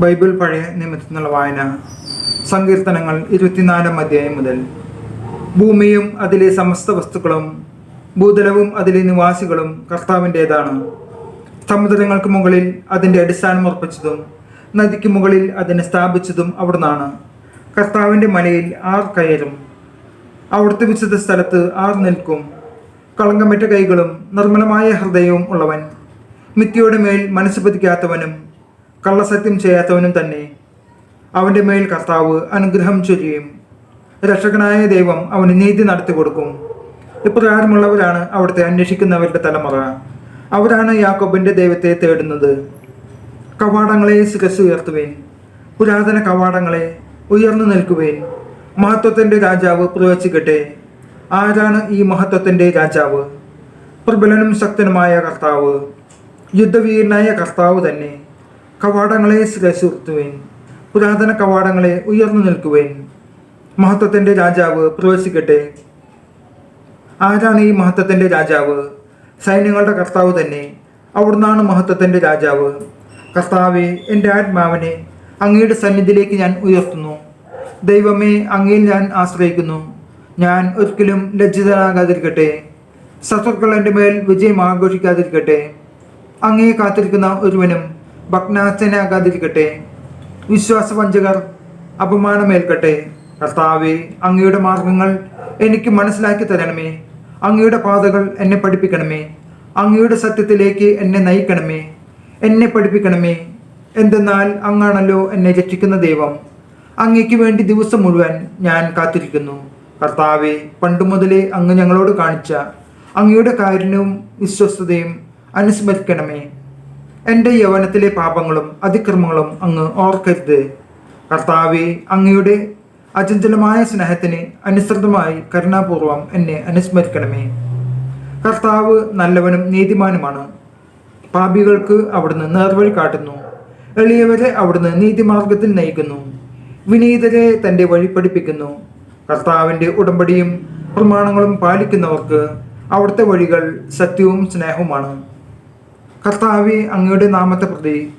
Bible പഴയ നിമിത്തത്തിനുള്ള വായന. സങ്കീർത്തനങ്ങൾ ഇരുപത്തിനാലാം അധ്യായം മുതൽ. ഭൂമിയും അതിലെ സമസ്ത വസ്തുക്കളും ഭൂതലവും അതിലെ നിവാസികളും കർത്താവിന്റേതാണ്. സമുദ്രങ്ങൾക്ക് മുകളിൽ അതിന്റെ അടിസ്ഥാനം ഉറപ്പിച്ചതും നദിക്ക് മുകളിൽ അതിനെ സ്ഥാപിച്ചതും അവിടുന്നാണ്. കർത്താവിന്റെ മലയിൽ ആർ കയറും. അവിടുത്തെ വിശുദ്ധ സ്ഥലത്ത് ആർ നിൽക്കും. കളങ്കമറ്റ കൈകളും നിർമ്മലമായ ഹൃദയവും ഉള്ളവൻ. മിത്തിയുടെ മേൽ മനസ്സ് പതിക്കാത്തവനും കള്ളസത്യം ചെയ്യാത്തവനും തന്നെ. അവന്റെ മേൽ കർത്താവ് അനുഗ്രഹം ചൊരിയും. രക്ഷകനായ ദൈവം അവന് നീതി നടത്തി കൊടുക്കും. ഇപ്രകാരമുള്ളവരാണ് അവിടുത്തെ അന്വേഷിക്കുന്നവരുടെ തലമുറ. അവരാണ് യാക്കോബിന്റെ ദൈവത്തെ തേടുന്നത്. കവാടങ്ങളെ ശിരസ് ഉയർത്തുവേൻ. പുരാതന കവാടങ്ങളെ ഉയർന്നു നിൽക്കുവേൻ. മഹത്വത്തിന്റെ രാജാവ് പ്രവചിക്കട്ടെ. ആരാണ് ഈ മഹത്വത്തിന്റെ രാജാവ്? പ്രബലനും ശക്തനുമായ കർത്താവ്. യുദ്ധവീരനായ കർത്താവ് തന്നെ. കവാടങ്ങളെ ശിരസുർത്തുവേൻ പുരാതന കവാടങ്ങളെ ഉയർന്നു നിൽക്കുവേൻ. മഹത്വത്തിന്റെ രാജാവ് പ്രവേശിക്കട്ടെ. ആരാണ് ഈ മഹത്വത്തിന്റെ രാജാവ്? സൈന്യങ്ങളുടെ കർത്താവ് തന്നെ. അവിടുന്നാണ് മഹത്വത്തിന്റെ രാജാവ്. കർത്താവെ എന്റെ ആത്മാവിനെ അങ്ങയുടെ സന്നിധിയിലേക്ക് ഞാൻ ഉയർത്തുന്നു. ദൈവമേ അങ്ങയിൽ ഞാൻ ആശ്രയിക്കുന്നു. ഞാൻ ഒരിക്കലും ലജ്ജിതനാകാതിരിക്കട്ടെ. ശത്രുക്കൾ എന്റെ മേൽ വിജയം ആഘോഷിക്കാതിരിക്കട്ടെ. അങ്ങയെ കാത്തിരിക്കുന്ന ഒരുവനും ഭഗ്നാശനാകാതിരിക്കട്ടെ വിശ്വാസവഞ്ചകർ അപമാനമേൽക്കട്ടെ. കർത്താവെ അങ്ങയുടെ മാർഗങ്ങൾ എനിക്ക് മനസ്സിലാക്കി തരണമേ. അങ്ങയുടെ പാതകൾ എന്നെ പഠിപ്പിക്കണമേ. അങ്ങയുടെ സത്യത്തിലേക്ക് എന്നെ നയിക്കണമേ. എന്നെ പഠിപ്പിക്കണമേ. എന്തെന്നാൽ അങ്ങാണല്ലോ എന്നെ രക്ഷിക്കുന്ന ദൈവം. അങ്ങയ്ക്ക് വേണ്ടി ദിവസം മുഴുവൻ ഞാൻ കാത്തിരിക്കുന്നു. കർത്താവെ പണ്ടു മുതലേ അങ്ങ് ഞങ്ങളോട് കാണിച്ച അങ്ങയുടെ കാരുണ്യവും വിശ്വസ്തതയും അനുസ്മരിക്കണമേ. എന്റെ യൗവനത്തിലെ പാപങ്ങളും അതിക്രമങ്ങളും അങ്ങ് ഓർക്കരുത്. കർത്താവെ അങ്ങയുടെ അചഞ്ചലമായ സ്നേഹത്തിന് അനുസൃതമായി കരുണാപൂർവം എന്നെ അനുസ്മരിക്കണമേ. കർത്താവ് നല്ലവനും നീതിമാനുമാണ്. പാപികൾക്ക് അവിടുന്ന് നേർവഴി കാട്ടുന്നു. എളിയവരെ അവിടുന്ന് നീതിമാർഗത്തിൽ നയിക്കുന്നു. വിനീതരെ തന്റെ വഴി പഠിപ്പിക്കുന്നു. കർത്താവിന്റെ ഉടമ്പടിയും പ്രമാണങ്ങളും പാലിക്കുന്നവർക്ക് അവിടുത്തെ വഴികൾ സത്യവും സ്നേഹവുമാണ്. കർത്താവെ അങ്ങയുടെ നാമത്തെ പ്രതി.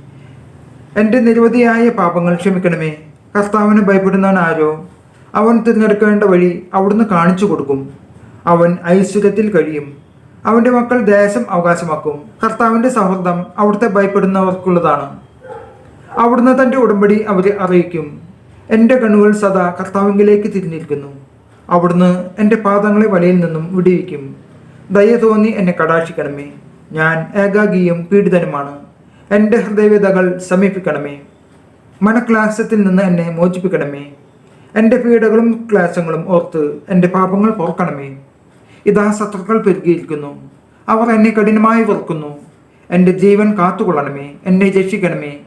എന്റെ നിരവധിയായ പാപങ്ങൾ ക്ഷമിക്കണമേ. കർത്താവിനെ ഭയപ്പെടുന്നവൻ ആരോ? അവൻ തിരഞ്ഞെടുക്കേണ്ട വഴി അവിടുന്ന് കാണിച്ചു കൊടുക്കും. അവൻ ഐശ്വര്യത്തിൽ കഴിയും. അവന്റെ മക്കൾ ദേശം അവകാശമാക്കും. കർത്താവിന്റെ സൗഹൃദം അവിടുത്തെ ഭയപ്പെടുന്നവർക്കുള്ളതാണ്. അവിടുന്ന് തന്റെ ഉടമ്പടി അവരെ അറിയിക്കും. എന്റെ കണ്ണുകൾ സദാ കർത്താവിങ്കിലേക്ക് തിരിഞ്ഞിരിക്കുന്നു. അവിടുന്ന് എന്റെ പാദങ്ങളെ വലയിൽ നിന്നും വിടിയിക്കും. ദയ തോന്നി എന്നെ കടാക്ഷിക്കണമേ. ഞാൻ ഏകാഗിയും പീഡിതനുമാണ്. എന്റെ ഹൃദയവിതകൾ സമീപിക്കണമേ. മനക്ലാസത്തിൽ നിന്ന് എന്നെ മോചിപ്പിക്കണമേ. എന്റെ പീഡകളും ക്ലാസങ്ങളും ഓർത്ത് എന്റെ പാപങ്ങൾ പോർക്കണമേ ഇതാ ശത്രുക്കൾ പെരുകിയിരിക്കുന്നു. അവർ എന്നെ കഠിനമായി വെറുക്കുന്നു. എന്റെ ജീവൻ കാത്തുകൊള്ളണമേ. എന്നെ രക്ഷിക്കണമേ.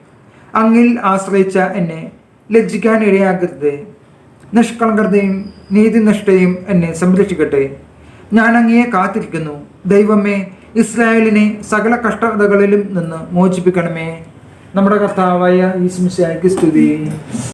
അങ്ങിൽ ആശ്രയിച്ച എന്നെ ലജ്ജിക്കാൻ ഇടയാകരുത്. നിഷ്കളങ്കതയും നീതിനിഷ്ഠയും എന്നെ സംരക്ഷിക്കട്ടെ. ഞാൻ അങ്ങയെ കാത്തിരിക്കുന്നു. ദൈവമേ ഇസ്രായേലിനെ സകല കഷ്ടതകളിലും നിന്ന് മോചിപ്പിക്കണമേ. നമ്മുടെ കർത്താവായ ഈശ്മിശായ്ക്ക് സ്തുതി.